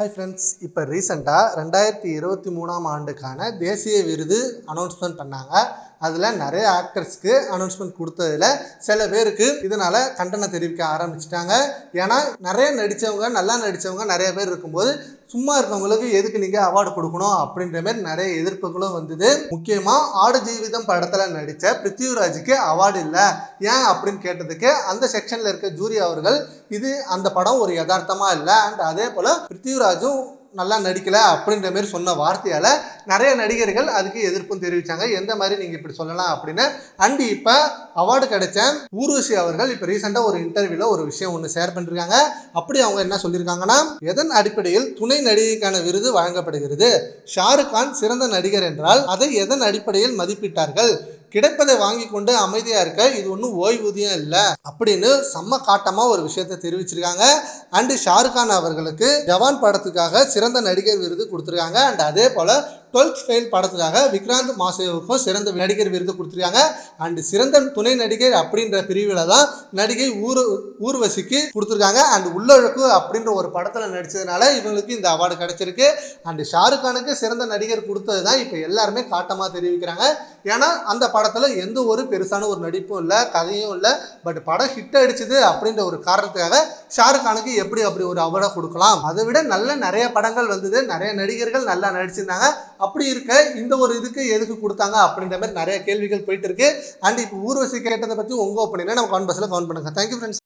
Hi friends இப்போ ரீசெண்டாக ரெண்டாயிரத்தி இருபத்தி மூணாம் ஆண்டுக்கான தேசிய விருது அனௌன்ஸ்மெண்ட் பண்ணாங்க. அதில் நிறைய ஆக்டர்ஸ்க்கு அனௌன்ஸ்மெண்ட் கொடுத்ததுல சில பேருக்கு இதனால் கண்டனம் தெரிவிக்க ஆரம்பிச்சிட்டாங்க. ஏன்னா நிறைய நடித்தவங்க நல்லா நடித்தவங்க நிறைய பேர் இருக்கும்போது சும்மா இருக்கவங்களுக்கு எதுக்கு நீங்கள் அவார்டு கொடுக்கணும் அப்படின்ற மாதிரி நிறைய எதிர்ப்புகளும் வந்தது. முக்கியமாக ஆடு ஜீவிதம் படத்தில் நடித்த பிருத்திவிராஜுக்கு அவார்டு இல்லை. ஏன் அப்படின்னு கேட்டதுக்கு அந்த செக்ஷனில் இருக்க ஜூரி அவர்கள் இது அந்த படம் ஒரு யதார்த்தமாக இல்லை. அண்ட் அதே போல் பிருத்திவிராஜும் நல்லா நடிக்கலை அப்படின்ற மாதிரி சொன்ன வார்த்தையால் நிறைய நடிகர்கள் அதுக்கு எதிர்ப்பும் தெரிவித்தாங்க எந்த மாதிரி நீங்கள் இப்படி சொல்லலாம் அப்படின்னு. அண்டு இப்போ அவார்டு கிடைச்ச ஊர்வசி அவர்கள் இப்போ ரீசெண்டாக ஒரு இன்டர்வியூவில் ஒரு விஷயம் ஒன்று ஷேர் பண்ணிருக்காங்க. அப்படி அவங்க என்ன சொல்லியிருக்காங்கன்னா எதன் அடிப்படையில் துணை நடிகைக்கான விருது வழங்கப்படுகிறது? ஷாருக் கான் சிறந்த நடிகர் என்றால் அதை எதன் அடிப்படையில் மதிப்பிட்டார்கள்? கிடைப்பதை வாங்கி கொண்டு அமைதியா இருக்க இது ஒன்றும் ஓய்வூதியம் இல்லை அப்படின்னு செம்ம காட்டமா ஒரு விஷயத்த தெரிவிச்சிருக்காங்க. அண்டு ஷாருக்கான் அவர்களுக்கு ஜவான் படத்துக்காக சிறந்த நடிகர் விருது கொடுத்துருக்காங்க. அண்ட் அதே போல டுவெல்த் ஃபெயில் படத்துக்காக விக்ராந்த் மாசேவுக்கும் சிறந்த நடிகர் விருது கொடுத்துருக்காங்க. அண்ட் சிறந்த துணை நடிகர் அப்படின்ற பிரிவில் தான் நடிகை ஊர் ஊர்வசிக்கு கொடுத்துருக்காங்க. அண்ட் உள்ளழகு அப்படின்ற ஒரு படத்தில் நடித்ததுனால இவங்களுக்கு இந்த அவார்டு கிடைச்சிருக்கு. அண்ட் ஷாருக் கானுக்கு சிறந்த நடிகர் கொடுத்தது தான் இப்போ எல்லாருமே காட்டமாக தெரிவிக்கிறாங்க. ஏன்னா அந்த படத்தில் எந்த ஒரு பெருசான ஒரு நடிப்பும் இல்லை கதையும் இல்லை. பட் படம் ஹிட் அடிச்சது அப்படின்ற ஒரு காரணத்துக்காக ஷாருக் கானுக்கு எப்படி அப்படி ஒரு அவார்டை கொடுக்கலாம்? அதை விட நல்ல நிறைய படங்கள் வந்தது. நிறைய நடிகர்கள் நல்லா நடிச்சிருந்தாங்க. அப்படி இருக்க இந்த ஒரு இதுக்கு எதுக்கு கொடுத்தாங்க அப்படின்ற மாதிரி நிறைய கேள்விகள் போயிட்டு இருக்கு. அண்ட் இப்போ ஊர்வசி கேட்டதை பற்றி உங்க ஒப்பீனியனை நம்ம கான்பஸில் கவுண்ட் பண்ணுங்க. Thank you friends